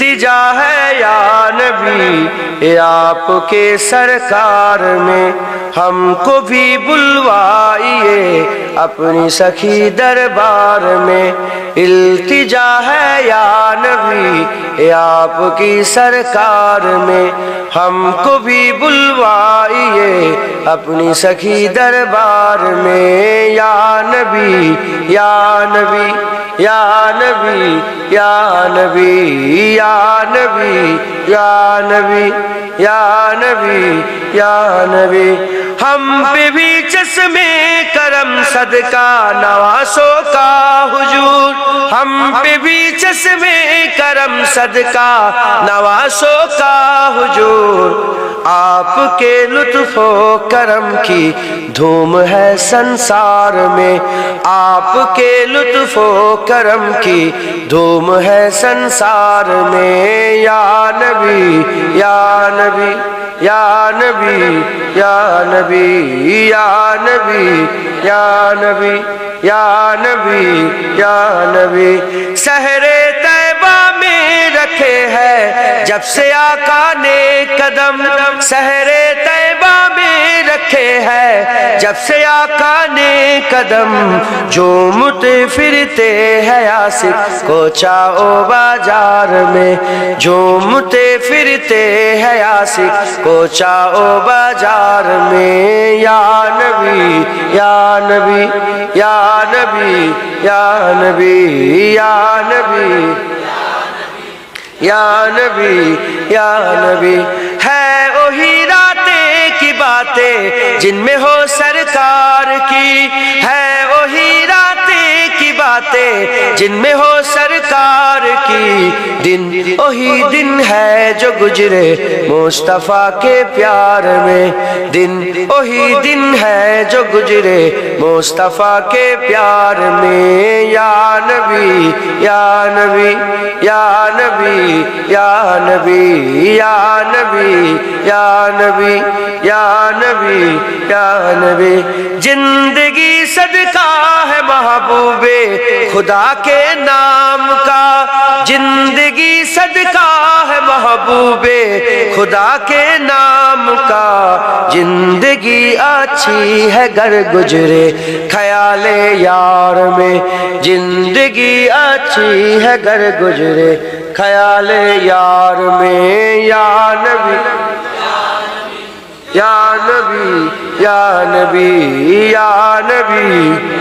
التجا ہے یا نبی، اے آپ کے سرکار میں ہم کو بھی بلوائیے اپنی سخی دربار میں۔ التجا ہے یا نبی، اے آپ کی سرکار میں ہم کو بھی بلوائیے اپنی سخی دربار میں۔ یا نبی یا نبی یا نبی یا نبی یا نبی یا نبی یا نبی یا نبی۔ ہم پہ بھی چشمے کرم، صدقہ، نواسوں کا حجور ہم پہ بھی چشمے کرم، صدقہ، نواسوں کا حجور آپ کے لطف و کرم کی دھوم ہے سنسار میں۔ آپ کے لطف و کرم کی دھوم ہے سنسار میں۔ یا نبی یا نبی یا نبی یا نبی یا نبی یا نبی یا نبی یا نبی۔ سہرے طیبہ میں رکھے ہے جب سے آقا نے قدم سہرے طیبہ میں رکھے ہے جب سے آقا نے قدم جھومتے پھرتے ہے آصف کو چاہو بازار میں، جھومتے پھرتے ہے آصف کو چاہو بازار میں۔ یا نبی یا نبی یا نبی یا نبی یا نبی۔ یا نبی یا نبی، ہے وہی راتیں کی باتیں جن میں ہو سرکار کی، ہے باتیں، جن میں ہو سرکار کی دن۔ وہی دن ہے جو گزرے مصطفیٰ کے پیار میں دن۔ وہی دن ہے جو گزرے مصطفیٰ کے پیار میں۔ یا نبی یا نبی یا نبی یا نبی یا نبی یا نبی یا نبی یا نبی۔ زندگی صدقہ محبوب خدا کے نام کا زندگی صدقہ ہے محبوب خدا کے نام کا زندگی اچھی ہے گر گزرے خیال یار میں زندگی اچھی ہے گر گزرے خیال یار میں یا نبی یا نبی یا نبی یا نبی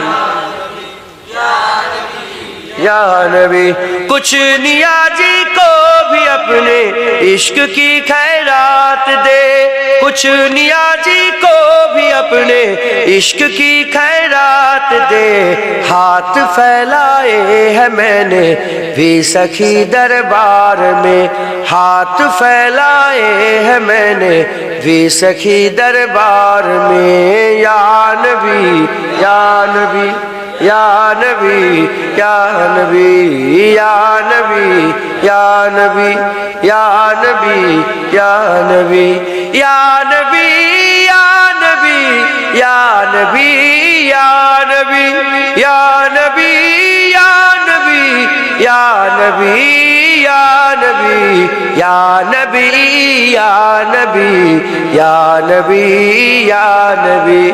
یا نبی، کچھ نیازی کو بھی اپنے عشق کی خیرات دے۔ کچھ نیازی کو بھی اپنے عشق کی خیرات دے۔ ہاتھ پھیلائے ہے میں نے بھی سخی دربار میں۔ ہاتھ پھیلائے ہے میں نے بھی سخی دربار میں۔ یا نبی یا نبی۔ یا نبی یا نبی یا نبی یا نبی یا نبی یا نبی یا نبی یا نبی یا نبی یا نبی یا نبی یا نبی یا نبی یا نبی یا نبی یا نبی یا نبی یا نبی